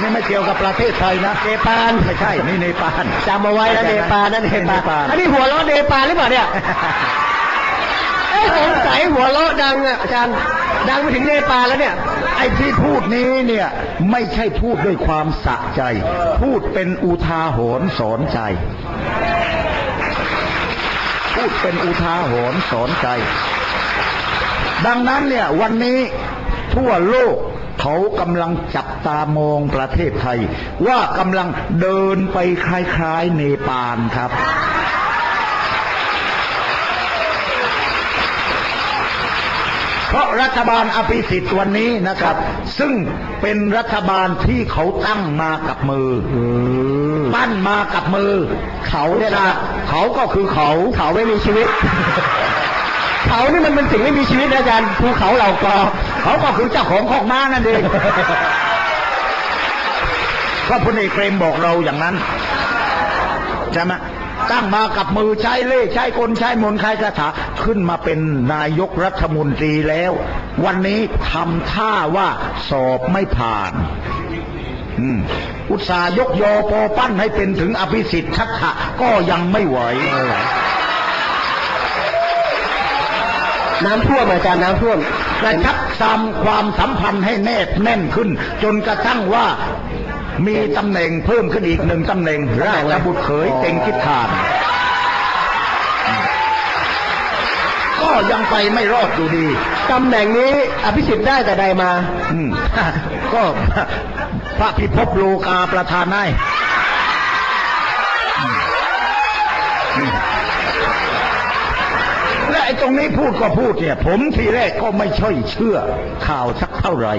นี่ไม่เกี่ยวกับประเทศไทยนะเนปาลไม่ใช่นี่เนปาลจำเอาไว้นะเนปาลนะเนปาลอันนี้หัวเราะเนปาลหรือเปล่าเนี่ยเอ้ยสงสัยหัวเราะดังอะอาจารย์ดังไปถึงเนปาลแล้วเนี่ย ไอ้ที่พูดนี้เนี่ยไม่ใช่พูดด้วยความสะใจ พูดเป็นอุทาหรณ์สอนใจ พูดเป็นอุทาหรณ์สอนใจ ดังนั้นเนี่ยวันนี้ทั่วโลก เขากำลังจับตามองประเทศไทย ว่ากำลังเดินไปคล้าย ๆ เนปาลครับเพราะรัฐบาลอภิสิทธิ์วันนี้นะครับ ซึ่งเป็นรัฐบาลที่เขาตั้งมากับมืออปั้นมากับมือ เขาเนี่ยนะเขาก็คือเขาเขาไม่มีชีวิต เขานี่มันเป็นสิ่งไม่มีชีวิตนะอาจารย์ภูเขาเหล่ากอเขาก็คือเจ้าของคอกม้านั่นเองก็พลเอกเปรมบอกเราอย่างนั้นใช่ไหมตั้งมากับมือใช้เล่ห์ใช้กลใช้มนใช้คาถาขึ้นมาเป็นนายกรัฐมนตรีแล้ว วันนี้ทำท่าว่าสอบไม่ผ่านอุตสาหยกยอปอปั้นให้เป็นถึงอภิสิทธิ์ชักขะก็ยังไม่ไหว น้ำท่วมอาจารย์น้ำท่วมกระชับซ้ำความสัมพันธ์ให้แนบแน่นขึ้น จนกระทั่งว่ามีตำแหน่งเพิ่มขึ้นอีกหนึ่งตำแหน่งราชบุตรเขยเต็งคิดขาดก็ยังไปไม่รอดอยู่ดีตำแหน่งนี้อภิสิทธิ์ได้แต่ใดมาอืมก็พระพิภพโลกาประธานให้อืม และไอ้ตรงนี้พูดก็พูดเนี่ย ผมทีแรกก็ไม่ช่อยเชื่อ ข่าวสักเท่าไหร่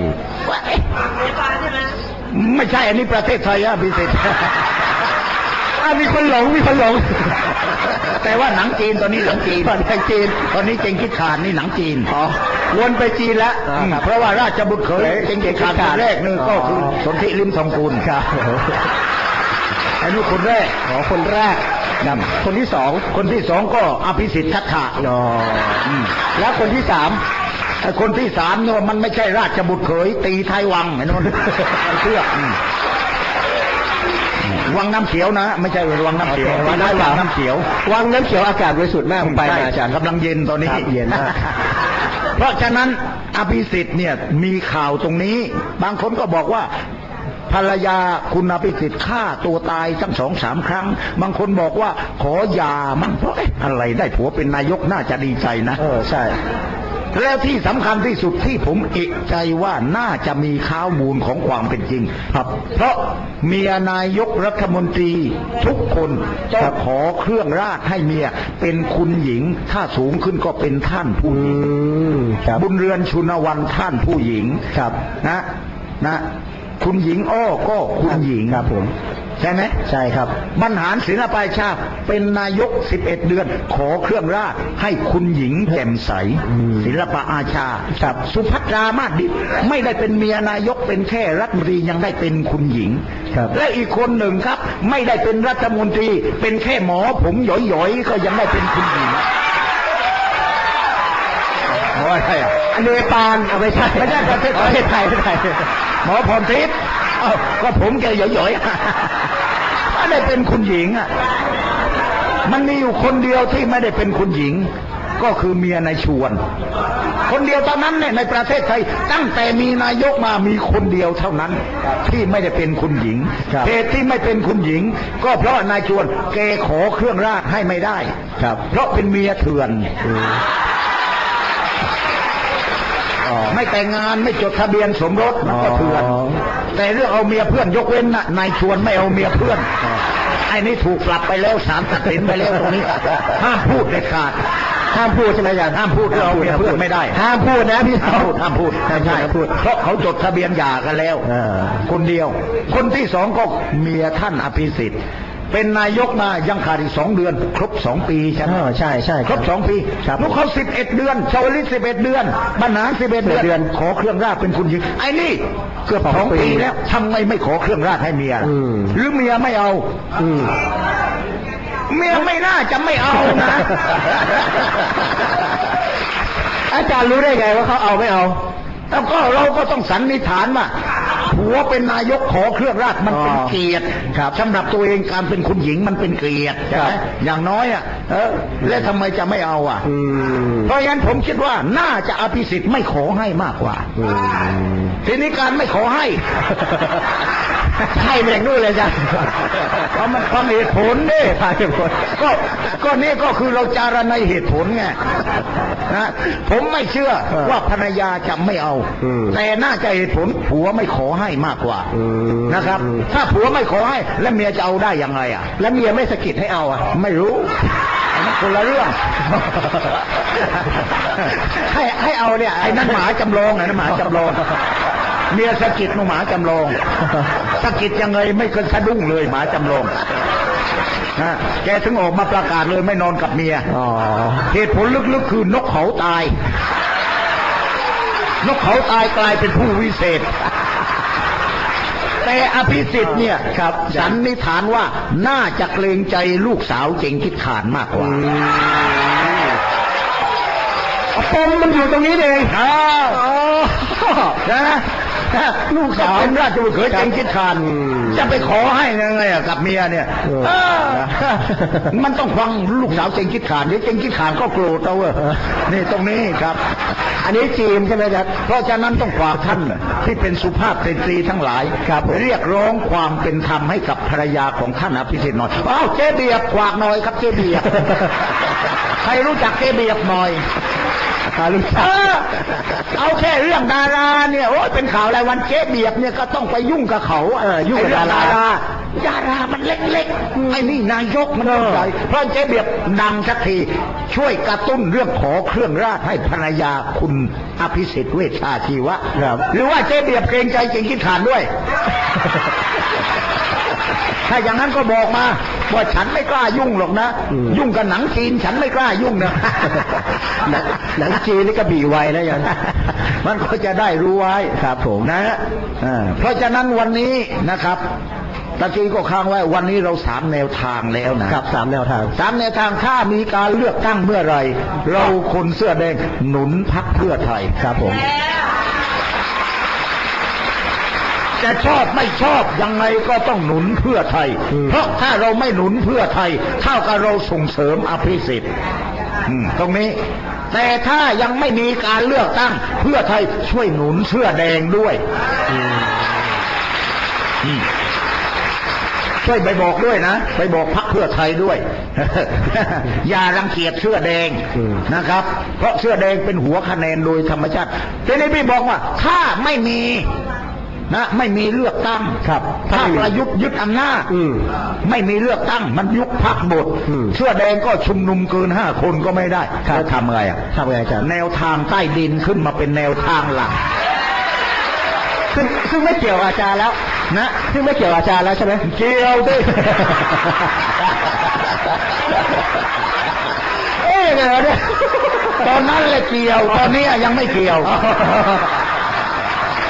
ว่าเอ๊ะไม่ใช่อันนี้ประเทศไทยอะพิเศษอะมีคนหลงมีคนหลง แต่ว่าหนังจีนตอนนี้หนังจีนตอนหนังจีน ตอนนี้เจงคิดขานนี่หนังจีนอ๋อวนไปจีนแล้วอืมเพราะว่าราชบุตรเขยเจงคิดขานคนแรกนึงก็คือสนธิลิมทองกุลครับอันนี้คนแรกขอคนแรก ครับคนที่สองคนที่สองก็อภิสิทธิ์ทัตถะอ๋ออืมแล้วคนที่สามไอ้คนที่สามเนี่ยมันไม่ใช่ราชบุตรเขยตีไทยวังเห็นไหมเชื่ออืมวังน้ำเขียวนะ ไม่ใช่วังน้ำเขียววังน้ำเขียววังน้ำเขียว วังน้ำเขียวอากาศบริสุทธิ์มากผมไปมาอาจารย์กำลังเย็นตอนนี้ครับเย็นมากเพราะฉะนั้นอภิสิทธิ์เนี่ยมีข่าวตรงนี้ บางคนก็บอกว่า ภรรยาคุณอภิสิทธิ์ฆ่าตัวตายตั้งสองสามครั้ง บางคนบอกว่าขอหยามันเพราะเอ๊ะอะไรได้ผัวเป็นนายกน่าจะดีใจนะ เออใช่แล้วที่สำคัญที่สุดที่ผมเอกใจว่าน่าจะมีข้าวมูลของความเป็นจริง ครับ เพราะเมียนายกรัฐมนตรีทุกคนจะขอเครื่องราชให้เมียเป็นคุณหญิง ถ้าสูงขึ้นก็เป็นท่านผู้หญิงมครับบุญเรือนชุนวันท่านผู้หญิงครับนะนะ คุณหญิงอ้อก็คุณหญิงครับผมใช่ไหมใช่ครับบรรหารศิลปาชาติเป็นนายก 11 เดือน ขอเครื่องราชให้คุณหญิงแจ่มใสอืมศิลปะอาชาครับสุภัตรามาศดิษฐ์ไม่ได้เป็นเมียนายกเป็นแค่รัฐมนตรียังได้เป็นคุณหญิงครับและอีกคนหนึ่งครับ ไม่ได้เป็นรัฐมนตรี เป็นแค่หมอผมหยอยๆก็ยังได้เป็นคุณหญิงหมออะไรอะอัน เนปาลเอาไม่ใช่ไม่ใช่ประเทศไทยประเทศไทยประเทศไทยหมอพรทิพย์เอ้าก็ผมแกหย่อยๆไม่ได้เป็นคุณหญิงอะมันมีอยู่คนเดียวที่ไม่ได้เป็นคุณหญิง ก็คือเมียนายชวน คนเดียวเท่านั้นเนี่ยในประเทศไทย ตั้งแต่มีนายกมามีคนเดียวเท่านั้น ที่ไม่ได้เป็นคุณหญิงครับเหตุที่ไม่เป็นคุณหญิง ก็เพราะนายชวนแกขอเครื่องราชให้ไม่ได้ครับเพราะเป็นเมียเถื่อนอ๋อ ไม่แต่งงานไม่จดทะเบียนสมรสมันก็เถื่อนอ๋อแต่เรื่องเอาเมียเพื่อนยกเว้นนะนายชวนไม่เอาเมียเพื่อนอ๋อไอ้นี่ถูกปรับไปแล้วศาลตัดสินไปแล้วตรงนี้ห้ามพูดเด็ดขาดห้ามพูดใช่ไหมอาจารย์ห้ามพูดเรื่องเอาเมียเพื่อนไม่ได้ ห้ามพูดนะพี่ห้ามพูดห้ามพูดห้ามใช่พูดเพราะเขาจดทะเบียนหย่ากันแล้วเออคนเดียว คนที่สองก็เมียท่านอภิสิทธิ์ เป็นนายกมายังขาดอีกสองเดือน ครบสองปีใช่ไหมอ๋อใช่ใช่ครบสองปีครับลูกเขาสิบเอ็ดเดือนชาวลิตสิบเอ็ดเดือนบรรหารสิบเอ็ดเดือนเดือน ขอเครื่องราชเป็นคุณหญิงไอ้นี่เกือบสองสองปีปีแล้วทำไมไม่ขอเครื่องราชให้เมียอืมหรือเมียไม่เอาอืมเมียไม่น่าจะไม่เอานะอาจารย์รู้ได้ไงว่าเขาเอาไม่เอาแล้วก็เราก็ต้องสันนิษฐานว่า ผัวเป็นนายกขอเครื่องราชมันเป็นอ๋อเกียรติครับสำหรับตัวเองการเป็นคุณหญิงมันเป็นเกียรติใช่ไหมครับอย่างน้อยอะเออแล้วทำไมจะไม่เอาอะอืมเพราะงั้นผมคิดว่าน่าจะอภิสิทธิ์ไม่ขอให้มากกว่าอืมทีนี้การไม่ขอให้ให้มาจากนู่นเลยจ้ะเพราะมันความเหตุผลนี่พาเหตุผลก็ก็นี่ก็คือเราจารณในเหตุผลไง นะผมไม่เชื่อเออว่าภรรยาจะไม่เอาอืมแต่น่าจะเหตุผลผัวไม่ขอให้มากกว่าอืมนะครับอืมถ้าผัวไม่ขอให้ แล้วเมียจะเอาได้ยังไงอะ แล้วเมียไม่สะกิดให้เอาอะ ไม่รู้อันนั้นคนละเรื่องให้ให้เอาเนี่ยไอ้นั่นหมาจำลองไอ้นั่นหมาจำลอง เมียสะกิดหนูหมาจำลองสะกิดยังไงไม่เคยสะดุ้งเลยหมาจำลองนะแกถึงออกมาประกาศเลยไม่นอนกับเมียอ๋อเหตุผลลึกๆคือนกเขาตาย นกเขาตายกลายเป็นผู้วิเศษ แต่อภิสิทธิ์เนี่ยครับสันนิษฐานว่าน่าจะเกรงใจลูกสาวเจงคิดขานมากกว่าปมมันอยู่ตรงนี้เองอ้าวอ๋อนะ ลูกสาวเป็นราชบุตรเขยเจงคิดขานอืมจะไปขอให้ยังไงอะกับเมียเนี่ยเออเออมันต้องฟังลูกสาวเจงคิดขานเดี๋ยวเจงคิดขานก็โกรธเอาเว้ยนี่ตรงนี้ครับ อันนี้จีนใช่ไหมจ๊ะเพราะฉะนั้นต้องฝากท่านที่เป็นสุภาพสตรีทั้งหลายครับผมเรียกร้องความเป็นธรรมให้กับภรรยาของท่านอภิสิทธิ์หน่อยอ้าวเจ๊เบียบฝากหน่อยครับเจ๊เบียบใครรู้จักเจ๊เบียบหน่อย หาลูกเอสาวอเอาแค่เรื่องดาราเนี่ยโอ้ยเป็นข่าวรายวันเจ๊เบียบเนี่ยก็ต้องไปยุ่งกับเขาะเออยุ่งกับไอ้เรื่ดาราดารามันเล็กๆไอ้นี่นายกมันเออใหญ่เพราะเจ๊เบียบดังสักทีช่วยกระตุ้นเรื่องขอเครื่องราชให้ภรรยาคุณอภิสิทธิ์เวชชาชีวะครับหรือว่าเจ๊เบียบเกรงใจเก่งคิดขานด้วย ถ้าอย่างนั้นก็บอกมาว่าฉันไม่กล้ายุ่งหรอกนะอืมยุ่งกับหนังจีนฉันไม่กล้ายุ่งนะหนังหนังจีนนี่กระบี่ไวนะยันมันก็จะได้รู้ไว้ครับผมนะฮะอ่าเพราะฉะนั้นวันนี้นะครับตะกี้ก็ค้างไว้วันนี้เราสามแนวทางแล้วนะครับสามแนวทางสามแนวทางถ้ามีการเลือกตั้งเมื่อไหรเราคนเสื้อแดงหนุนพักเพื่อไทยครับผม จะชอบไม่ชอบยังไงก็ต้องหนุนเพื่อไทยอืมเพราะถ้าเราไม่หนุนเพื่อไทยเท่ากับเราส่งเสริมอภิสิทธิ์อืมตรงนี้แต่ถ้ายังไม่มีการเลือกตั้งเพื่อไทยช่วยหนุนเสื้อแดงด้วยอืมช่วยไปบอกด้วยนะ ไปบอกพักเพื่อไทยด้วย อย่ารังเกียจเสื้อแดงอืมนะครับ เพราะเสื้อแดงเป็นหัวคะแนนโดยธรรมชาติทีนี้พี่บอกว่า ถ้าไม่มี นะไม่มีเลือกตั้งครับถ้าถ้าไม่มีประยุทธ์ยึดอำนาจอืมไม่มีเลือกตั้ง มันยุบพักหมดอืมเสื้อแดงก็ชุมนุมเกินห้าคนก็ไม่ได้ครับแล้วทำไงอะทำไงอาจารย์แนวทางใต้ดินขึ้นมาเป็นแนวทางหลักซึ่งซึ่งไม่เกี่ยวกับอาจารย์แล้ว นะ ซึ่งไม่เกี่ยวกับอาจารย์แล้วใช่ไหมเกี่ยวดิเอ๊ะยังไงวะเนี่ยตอนนั้นแหละเกี่ยว ตอนนี้ยังไม่เกี่ยว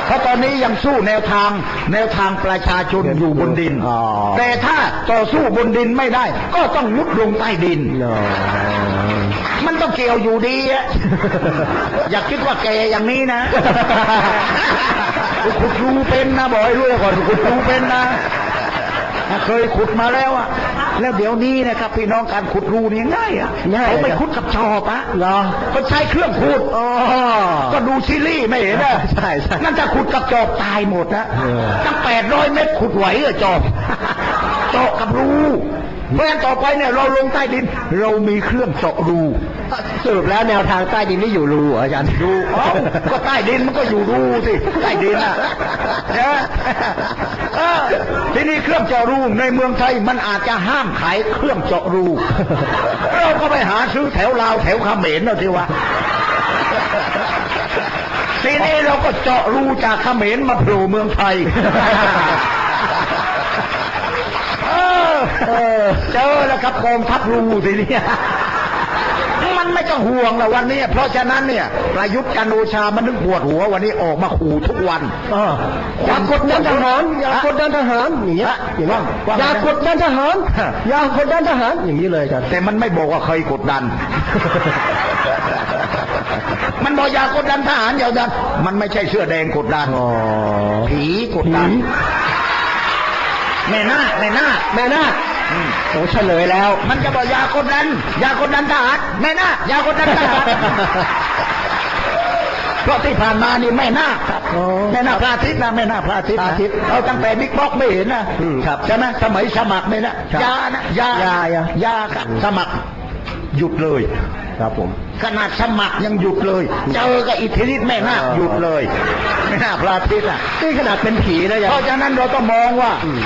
เพราะตอนนี้ยังสู้แนวทาง แนวทางประชาชนอยู่บนดินอ๋อแต่ถ้าต่อสู้บนดินไม่ได้ ก็ต้องมุดลงใต้ดินเนาะมันต้องเกี่ยวอยู่ดีอะอย่าคิดว่าแกอย่างนี้นะขุดรูเป็นนะบอกให้รู้ไว้ก่อนขุดรูเป็นนะ เคยขุดมาแล้วอะ แล้วเดี๋ยวนี้นะครับพี่น้องการขุดรูนี่ง่ายอะง่ายเขาไม่ขุดกับจอบอะเหรอเขาใช้เครื่องขุดอ๋อก็ดูซีรีส์ไม่เห็นอะใช่ใช่นั่นจะขุดกับจอบตายหมดนะเออตั้งแปดร้อยเมตรขุดไหวเหรอจอบเจาะกับรู เพราะฉะนั้นต่อไปเนี่ยเราลงใต้ดิน เรามีเครื่องเจาะรูสรุปแล้วแนวทางใต้ดินนี่อยู่รูเหรออาจารย์ดูเอ้าก็ใต้ดินมันก็อยู่รูสิใต้ดินอะนะเออทีนี้เครื่องเจาะรูในเมืองไทยมันอาจจะห้ามขายเครื่องเจาะรูเราก็ไปหาซื้อแถวลาวแถวเขมรเอาสิวะทีนี้เราก็เจาะรูจากเขมรมาโผล่เมืองไทย เออเออเจอแล้วครับกองทัพรูทีเนี้ยมันไม่ต้องห่วงแล้ววันนี้ เพราะฉะนั้นเนี่ยประยุทธ์จันทร์โอชามันนึกปวดหัววันนี้ออกมาขู่ทุกวันอ่าอย่ากดดันทหารอย่ากดดันทหารอย่างเงี้ยฮะอย่างเงี้ยว่าไงอย่ากดดันทหารฮะอย่ากดดันทหารอย่างนี้เลยอาจารย์แต่มันไม่บอกว่าเคยกดดัน มันบอกอย่ากดดันทหารอย่ากดดันมันไม่ใช่เสื้อแดงกดดันอ๋อผีกดดันผี แม่นาคแม่นาคแม่นาคอืมโอ้เฉลยแล้ว มันจะบอกอย่ากดดันอย่ากดดันทหารแม่นาคอย่ากดดันทหารเพราะที่ผ่านมานี่แม่นาคครับโอ้แม่นาคพระอาทิตย์นะแม่นาคพระอาทิตย์พระนะอาทิตย์เอาตั้งแต่บิ๊กบ็อกไม่เห็นนะอืมครับใช่ไหมสมัยสมัครเนี่ยนะครับยานะยายายายาครับสมัคร หยุดเลยครับผมขนาดสมัครยังหยุดเลย เจอกับอิทธิฤทธิ์แม่นาคอ๋อหยุดเลยแม่นาคพระอาทิตย์อะนี่ขนาดเป็นผีนะยังเพราะฉะนั้นเราต้องมองว่าอืม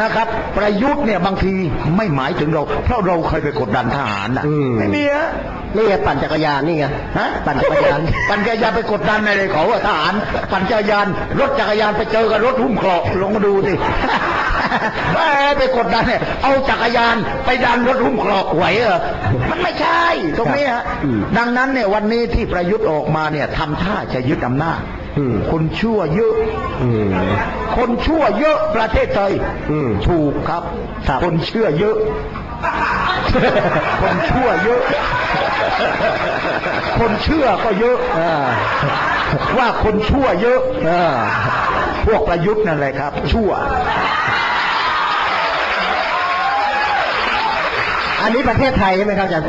นะครับ ประยุทธ์เนี่ยบางทีไม่หมายถึงเรา เพราะเราเคยไปกดดันทหารนะอืมไม่มีอะนี่ไงปั่นจักรยานนี่ไงฮะปั่นจักรยานปั่นจักรยานไปกดดันอะไรเขาว่าทหาร ปั่นจักรยาน รถจักรยานไปเจอกับรถหุ้มเกราะลงมาดูสิแม่ ไปกดดันเนี่ย เอาจักรยานไปดันรถหุ้มเกราะไหวเหรอมันไม่ใช่ ตรงนี้ฮะอืมดังนั้นเนี่ยวันนี้ที่ประยุทธ์ออกมาเนี่ยทำท่าจะยึดอำนาจอืมคนชั่วเยอะอืมคนชั่วเยอะประเทศไทยอืมถูกครับครับ คนเชื่อเยอะ คนชั่วเยอะ คนเชื่อก็เยอะอ่าว่าคนชั่วเยอะอ่าพวกประยุทธ์นั่นแหละครับ ชั่ว อันนี้ประเทศไทยใช่ไหมครับอาจารย์